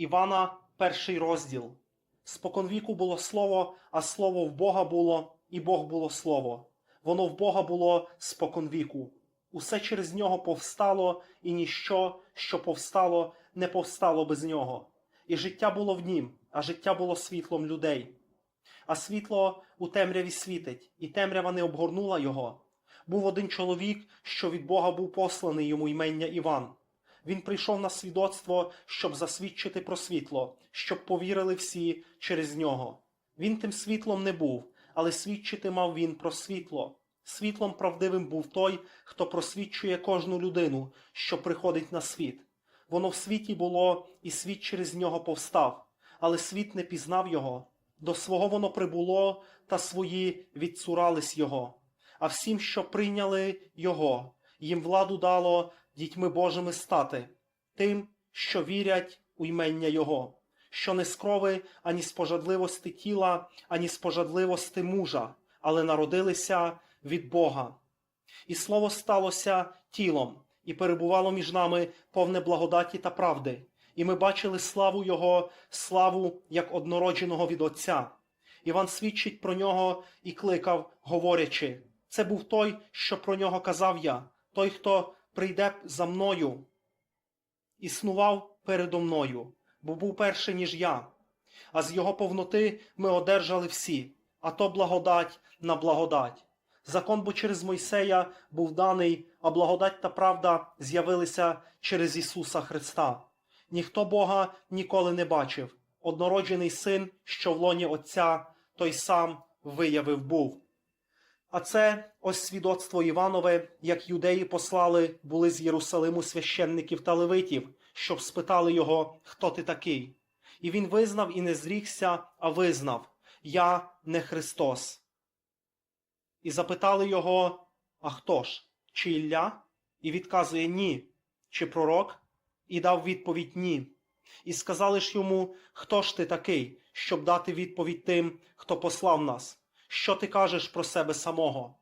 Івана, перший розділ. Споконвіку було слово, а слово в Бога було, і Бог було слово. Воно в Бога було споконвіку. Усе через нього повстало, і ніщо, що повстало, не повстало без нього. І життя було в нім, а життя було світлом людей. А світло у темряві світить, і темрява не обгорнула його. Був один чоловік, що від Бога був посланий йому імення Іван. Він прийшов на свідоцтво, щоб засвідчити про світло, щоб повірили всі через нього. Він тим світлом не був, але свідчити мав він про світло. Світлом правдивим був той, хто просвідчує кожну людину, що приходить на світ. Воно в світі було, і світ через нього повстав, але світ не пізнав його. До свого воно прибуло, та свої відцурались його. А всім, що прийняли його, їм владу дало дітьми Божими стати, тим, що вірять у ймення Його, що не з крови, ані з пожадливости тіла, ані з пожадливости мужа, але народилися від Бога. І слово сталося тілом, і перебувало між нами повне благодаті та правди, і ми бачили славу Його, славу як однородженого від Отця. Іван свідчить про нього і кликав, говорячи: це був той, що про нього казав я, той, хто прийде за мною, існував передо мною, бо був перший, ніж я. А з його повноти ми одержали всі, а то благодать на благодать. Закон бо через Мойсея був даний, а благодать та правда з'явилися через Ісуса Христа. Ніхто Бога ніколи не бачив. Однороджений син, що в лоні Отця, той сам виявив був. А це ось свідоцтво Іванове, як юдеї послали були з Єрусалиму священників та левитів, щоб спитали його, хто ти такий. І він визнав і не зрікся, а визнав Я не Христос. І запитали його, а хто ж? Чи Ілля? І відказує ні. Чи пророк? І дав відповідь ні. І сказали ж йому, хто ж ти такий, щоб дати відповідь тим, хто послав нас? Що ти кажеш про себе самого?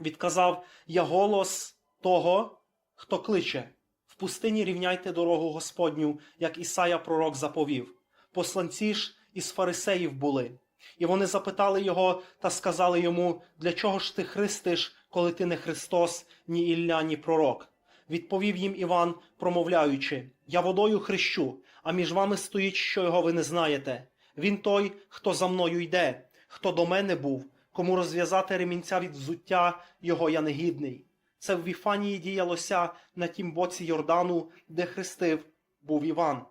Відказав я голос того, хто кличе. В пустині рівняйте дорогу Господню, як Ісая пророк заповів. Посланці ж із фарисеїв були. І вони запитали його та сказали йому, для чого ж ти христиш, коли ти не Христос, ні Ілля, ні пророк? Відповів їм Іван, промовляючи: Я водою хрещу, а між вами стоїть, що його ви не знаєте. Він той, хто за мною йде, хто до мене був, кому розв'язати ремінця від взуття, його я негідний. Це в Віфанії діялося на тім боці Йордану, де хрестив був Іван.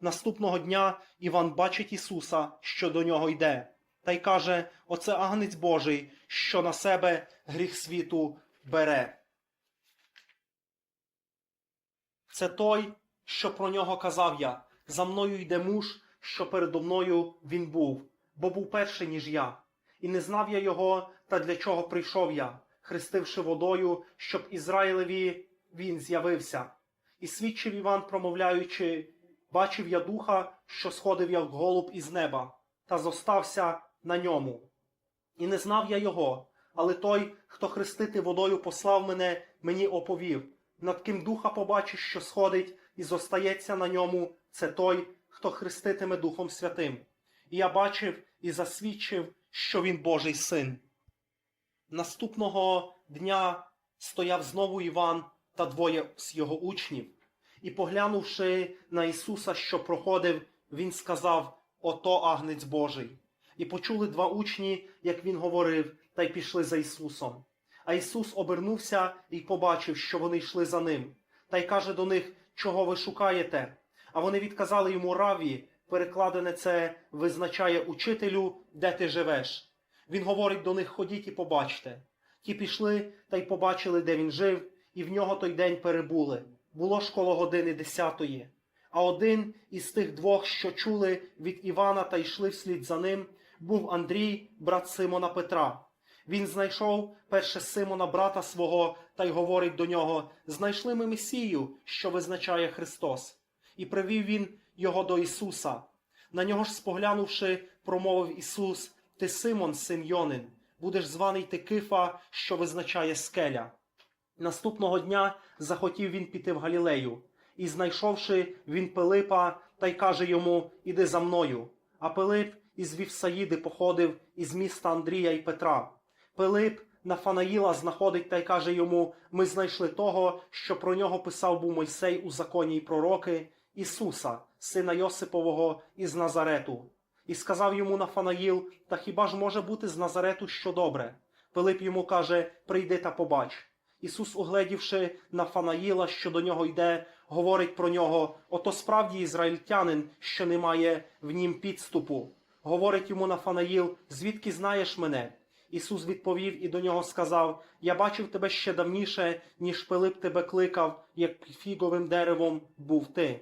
Наступного дня Іван бачить Ісуса, що до нього йде, та й каже: Оце агнець Божий, що на себе гріх світу бере. Це той, що про нього казав я. За мною йде муж, що передо мною він був, бо був перший, ніж я. І не знав я його, та для чого прийшов я, хрестивши водою, щоб Ізраїлеві він з'явився. І свідчив Іван, промовляючи, бачив я духа, що сходив як голуб із неба, та зостався на ньому. І не знав я його, але той, хто хрестити водою послав мене, мені оповів. Над ким духа побачиш, що сходить і зостається на ньому, це той, хто хреститиме Духом Святим. І я бачив і засвідчив, що він Божий син. Наступного дня стояв знову Іван та двоє з його учнів, і, поглянувши на Ісуса, що проходив, він сказав: Ото агнець Божий. І почули два учні, як він говорив, та й пішли за Ісусом. А Ісус обернувся і побачив, що вони йшли за ним, та й каже до них, чого ви шукаєте. А вони відказали йому раві, перекладене це визначає учителю, де ти живеш. Він говорить до них ходіть і побачте. Ті пішли та й побачили, де він жив, і в нього той день перебули. Було ж коло години десятої. А один із тих двох, що чули від Івана та йшли вслід за ним, був Андрій, брат Симона Петра. Він знайшов перше Симона, брата свого, та й говорить до нього: Знайшли ми Месію, що визначає Христос. І привів він його до Ісуса. На нього ж споглянувши, промовив Ісус: Ти Симон, син Йонин, будеш званий ти Кифа, що визначає скеля. Наступного дня захотів він піти в Галілею, і, знайшовши він Пилипа та й каже йому Іди за мною. А Пилип із Вівсаїди походив із міста Андрія і Петра. Пилип Нафанаїла знаходить та й каже йому: Ми знайшли того, що про нього писав був Мойсей у законі й пророки, Ісуса, сина Йосипового із Назарету. І сказав йому Нафанаїл: Та хіба ж може бути з Назарету що добре? Пилип йому каже: Прийди та побач. Ісус, угледівши Нафанаїла, що до нього йде, говорить про нього: ото справді ізраїльтянин, що не має в нім підступу. Говорить йому Нафанаїл: звідки знаєш мене? Ісус відповів і до нього сказав: Я бачив тебе ще давніше, ніж Пилип тебе кликав, як фіговим деревом був ти.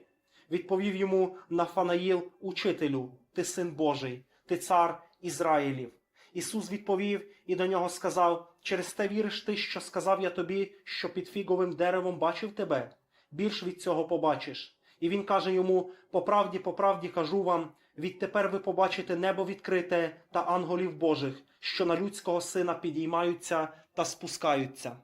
Відповів йому Нафанаїл, учителю, ти син Божий, ти цар Ізраїлів. Ісус відповів і до нього сказав: Через те віриш ти, що сказав я тобі, що під фіговим деревом бачив тебе? Більш від цього побачиш. І він каже йому: По правді, по правді кажу вам, відтепер ви побачите небо відкрите та анголів Божих, що на людського сина підіймаються та спускаються.